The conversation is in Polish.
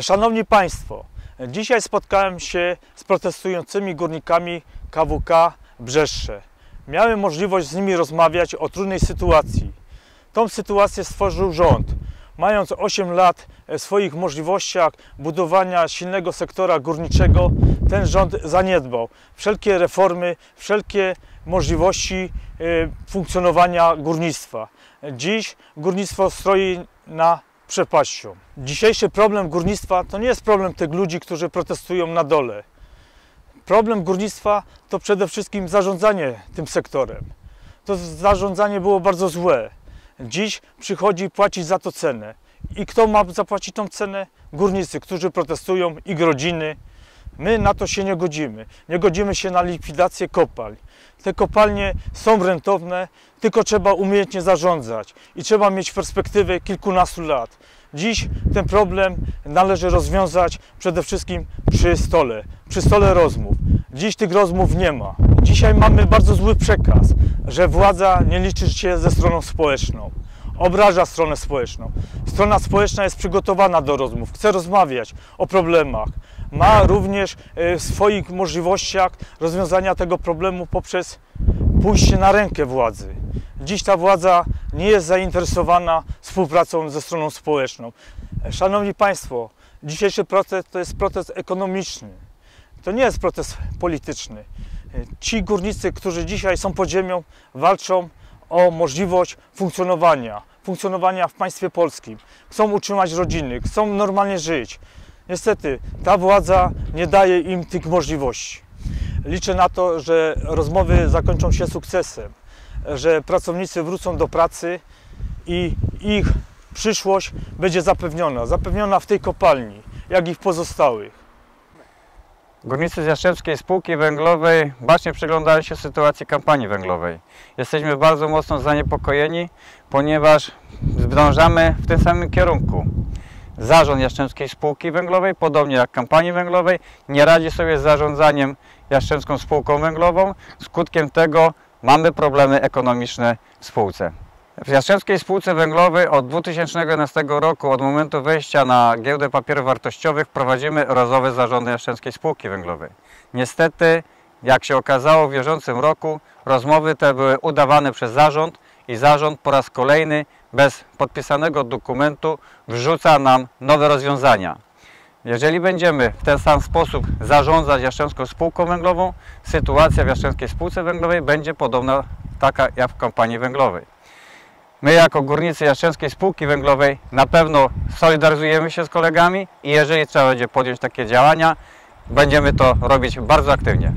Szanowni Państwo, dzisiaj spotkałem się z protestującymi górnikami KWK Brzeszcze. Miałem możliwość z nimi rozmawiać o trudnej sytuacji. Tą sytuację stworzył rząd. Mając 8 lat w swoich możliwościach budowania silnego sektora górniczego, ten rząd zaniedbał wszelkie reformy, wszelkie możliwości e, funkcjonowania górnictwa. Dziś górnictwo stoi na przepaścią. Dzisiejszy problem górnictwa to nie jest problem tych ludzi, którzy protestują na dole. Problem górnictwa to przede wszystkim zarządzanie tym sektorem. To zarządzanie było bardzo złe. Dziś przychodzi płacić za to cenę. I kto ma zapłacić tą cenę? Górnicy, którzy protestują, ich rodziny. My na to się nie godzimy. Nie godzimy się na likwidację kopalń. Te kopalnie są rentowne, tylko trzeba umiejętnie zarządzać i trzeba mieć perspektywę kilkunastu lat. Dziś ten problem należy rozwiązać przede wszystkim przy stole, przy stole rozmów. Dziś tych rozmów nie ma. Dzisiaj mamy bardzo zły przekaz, że władza nie liczy się ze stroną społeczną. Obraża stronę społeczną. Strona społeczna jest przygotowana do rozmów, chce rozmawiać o problemach. Ma również e, w swoich możliwościach rozwiązania tego problemu poprzez pójście na rękę władzy. Dziś ta władza nie jest zainteresowana współpracą ze stroną społeczną. Szanowni Państwo, dzisiejszy protest to jest protest ekonomiczny. To nie jest protest polityczny. Ci górnicy, którzy dzisiaj są pod ziemią, walczą o możliwość funkcjonowania, funkcjonowania w państwie polskim. Chcą utrzymać rodziny, chcą normalnie żyć. Niestety ta władza nie daje im tych możliwości. Liczę na to, że rozmowy zakończą się sukcesem, że pracownicy wrócą do pracy i ich przyszłość będzie zapewniona. Zapewniona w tej kopalni, jak i w pozostałych. Górnicy z Spółki Węglowej bacznie przyglądają się sytuacji kampanii węglowej. Jesteśmy bardzo mocno zaniepokojeni, ponieważ zdążamy w tym samym kierunku. Zarząd Jastrzębskiej Spółki Węglowej, podobnie jak kampanii węglowej, nie radzi sobie z zarządzaniem Jastrzębską Spółką Węglową. Skutkiem tego mamy problemy ekonomiczne w spółce. W Jastrzębskiej Spółce Węglowej od 2011 roku, od momentu wejścia na giełdę papierów wartościowych, prowadzimy rozowe zarządy Jastrzębskiej Spółki Węglowej. Niestety, jak się okazało w bieżącym roku, rozmowy te były udawane przez zarząd i zarząd po raz kolejny bez podpisanego dokumentu wrzuca nam nowe rozwiązania. Jeżeli będziemy w ten sam sposób zarządzać Jastrzębską Spółką Węglową, sytuacja w Jastrzębskiej Spółce Węglowej będzie podobna taka jak w kompanii węglowej. My jako górnicy Jastrzębskiej Spółki Węglowej na pewno solidaryzujemy się z kolegami i jeżeli trzeba będzie podjąć takie działania, będziemy to robić bardzo aktywnie.